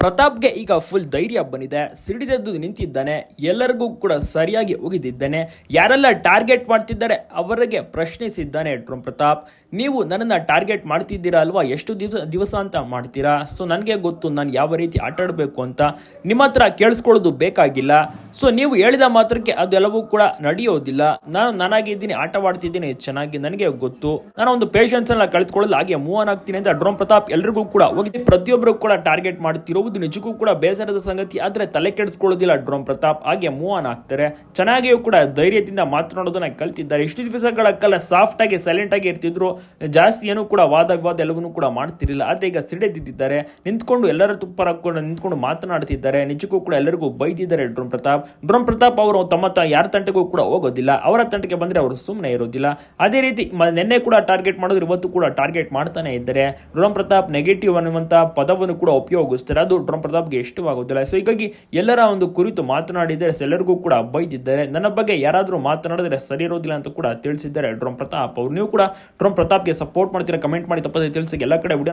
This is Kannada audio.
ಪ್ರತಾಪ್ಗೆ ಈಗ ಫುಲ್ ಧೈರ್ಯ ಬಂದಿದೆ. ಸಿಡಿದೆದ್ದು ನಿಂತಿದ್ದಾನೆ. ಎಲ್ಲರಿಗೂ ಕೂಡ ಸರಿಯಾಗಿ ಉಗಿದಿದ್ದಾನೆ. ಯಾರೆಲ್ಲ ಟಾರ್ಗೆಟ್ ಮಾಡ್ತಿದ್ದಾರೆ ಅವರಿಗೆ ಪ್ರಶ್ನಿಸಿದ್ದಾನೆ ಡ್ರೋನ್ ಪ್ರತಾಪ್. ನೀವು ನನ್ನನ್ನು ಟಾರ್ಗೆಟ್ ಮಾಡ್ತಿದ್ದೀರಾ ಅಲ್ವಾ? ಎಷ್ಟು ದಿವಸ ದಿವಸ ಅಂತ ಮಾಡ್ತೀರಾ? ಸೊ ನನಗೆ ಗೊತ್ತು ನಾನು ಯಾವ ರೀತಿ ಆಟಾಡಬೇಕು ಅಂತ. ನಿಮ್ಮ ಹತ್ರ ಕೇಳಿಸ್ಕೊಳ್ಳೋದು ಬೇಕಾಗಿಲ್ಲ. ಸೊ ನೀವು ಹೇಳಿದ ಮಾತ್ರಕ್ಕೆ ಅದೆಲ್ಲವೂ ಕೂಡ ನಡೆಯೋದಿಲ್ಲ. ನಾನು ನಾನಾಗಿದ್ದೀನಿ ಆಟವಾಡ್ತಿದ್ದೀನಿ, ಚೆನ್ನಾಗಿ ನನಗೆ ಗೊತ್ತು. ನಾನು ಒಂದು ಪೇಷನ್ಸ್ ಅನ್ನ ಕಳೆದುಕೊಳ್ಳಲು ಹಾಗೆ ಮೂವ್ ಆನ್ ಆಗ್ತೀನಿ ಅಂತ ಡ್ರೋನ್ ಪ್ರತಾಪ್ ಎಲ್ರಿಗೂ ಕೂಡ ಹೋಗಿ ಪ್ರತಿಯೊಬ್ಬರು ಕೂಡ ಟಾರ್ಗೆಟ್ ಮಾಡ್ತಿರುವುದು ನಿಜಕ್ಕೂ ಕೂಡ ಬೇಸರದ ಸಂಗತಿ, ಆದ್ರೆ ತಲೆ ಕೆಡಿಸ್ಕೊಳ್ಳೋದಿಲ್ಲ ಡ್ರೋನ್ ಪ್ರತಾಪ್. ಹಾಗೆ ಮೂವ್ ಆನ್ ಆಗ್ತಾರೆ. ಚೆನ್ನಾಗಿಯೂ ಕೂಡ ಧೈರ್ಯದಿಂದ ಮಾತನಾಡೋದನ್ನ ಕಲ್ತಿದ್ದಾರೆ. ಇಷ್ಟು ದಿವಸಗಳ ಕಾಲ ಸಾಫ್ಟ್ ಆಗಿ ಸೈಲೆಂಟ್ ಆಗಿ ಇರ್ತಿದ್ರು. ಜಾಸ್ತಿ ಏನು ಕೂಡ ವಾದ ವಿವಾದ ಎಲ್ಲವನ್ನೂ ಕೂಡ ಮಾಡ್ತಿರಲಿಲ್ಲ. ಆದ್ರೆ ಈಗ ಸಿಡಿದಿದ್ದಾರೆ. ನಿಂತ್ಕೊಂಡು ಎಲ್ಲರ ತುಪ್ಪರ ಕೂಡ ನಿಂತ್ಕೊಂಡು ಮಾತನಾಡ್ತಿದ್ದಾರೆ. ನಿಜಕ್ಕೂ ಕೂಡ ಎಲ್ಲರಿಗೂ ಬೈದಿದ್ದಾರೆ ಡ್ರೋನ್ ಪ್ರತಾಪ್. ಡ್ರೋನ್ ಪ್ರತಾಪ್ ಅವರು ತಮ್ಮ ಯಾರ ತಂಟೆಗೂ ಕೂಡ ಹೋಗೋದಿಲ್ಲ. ಅವರ ತಂಟೆಗೆ ಬಂದ್ರೆ ಅವರು ಸುಮ್ಮನೆ ಇರೋದಿಲ್ಲ. ಅದೇ ರೀತಿ ನಿನ್ನೆ ಕೂಡ ಟಾರ್ಗೆಟ್ ಮಾಡಿದ್ರು, ಇವತ್ತು ಕೂಡ ಟಾರ್ಗೆಟ್ ಮಾಡ್ತಾನೆ ಇದ್ದಾರೆ. ಡ್ರೋನ್ ಪ್ರತಾಪ್ ನೆಗೆಟಿವ್ ಅನ್ನುವಂಥ ಪದವನ್ನು ಕೂಡ ಉಪಯೋಗಿಸ್ತಾರೆ. ಅದು ಡ್ರೋನ್ ಪ್ರತಾಪ್ಗೆ ಇಷ್ಟವಾಗೋದಿಲ್ಲ. ಸೊ ಹೀಗಾಗಿ ಎಲ್ಲರ ಒಂದು ಕುರಿತು ಮಾತನಾಡಿದರೆ, ಎಲ್ಲರಿಗೂ ಕೂಡ ಬೈದಿದ್ದಾರೆ. ನನ್ನ ಬಗ್ಗೆ ಯಾರಾದರೂ ಮಾತನಾಡಿದರೆ ಸರಿ ಇರೋದಿಲ್ಲ ಅಂತ ಕೂಡ ತಿಳಿಸಿದ್ದಾರೆ ಡ್ರೋನ್ ಪ್ರತಾಪ್ ಅವರು. ನೀವು ಕೂಡ ಡ್ರೋನ್ ಪ್ರತಾಪ್ಗೆ ಸಪೋರ್ಟ್ ಮಾಡ್ತೀರಾ ಕಮೆಂಟ್ ಮಾಡಿ, ತಪ್ಪದೆ ತಿಳಿಸಿ, ಎಲ್ಲ ಕಡೆ